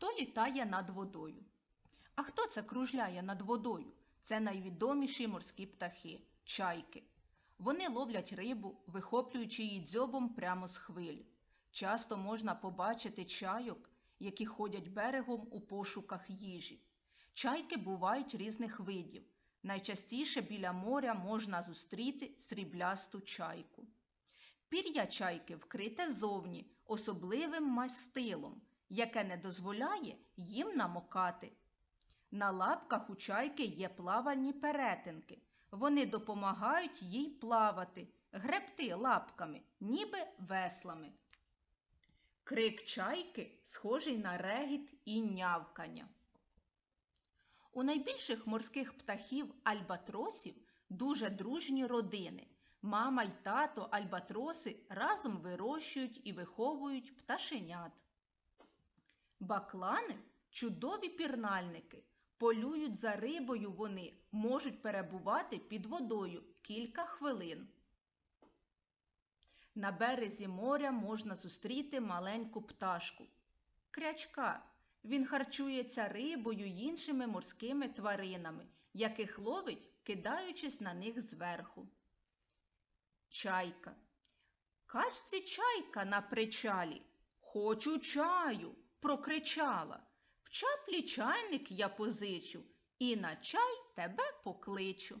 Хто літає над водою? А хто це кружляє над водою? Це найвідоміші морські птахи чайки. Вони ловлять рибу, вихоплюючи її дзьобом прямо з хвиль. Часто можна побачити чайок, які ходять берегом у пошуках їжі. Чайки бувають різних видів. Найчастіше біля моря можна зустріти сріблясту чайку. Пір'я чайки вкрите зовні особливим мастилом, яке не дозволяє їм намокати. На лапках у чайки є плавальні перетинки. Вони допомагають їй плавати, гребти лапками, ніби веслами. Крик чайки схожий на регіт і нявкання. У найбільших морських птахів альбатросів дуже дружні родини. Мама й тато альбатроси разом вирощують і виховують пташенят. Баклани чудові пірнальники. Полюють за рибою вони можуть перебувати під водою кілька хвилин. На березі моря можна зустріти маленьку пташку. Крячка. Він харчується рибою й іншими морськими тваринами, яких ловить, кидаючись на них зверху. Чайка. Качці чайка на причалі. Хочу чаю, прокричала. В чаплі чайник я позичу, і на чай тебе покличу.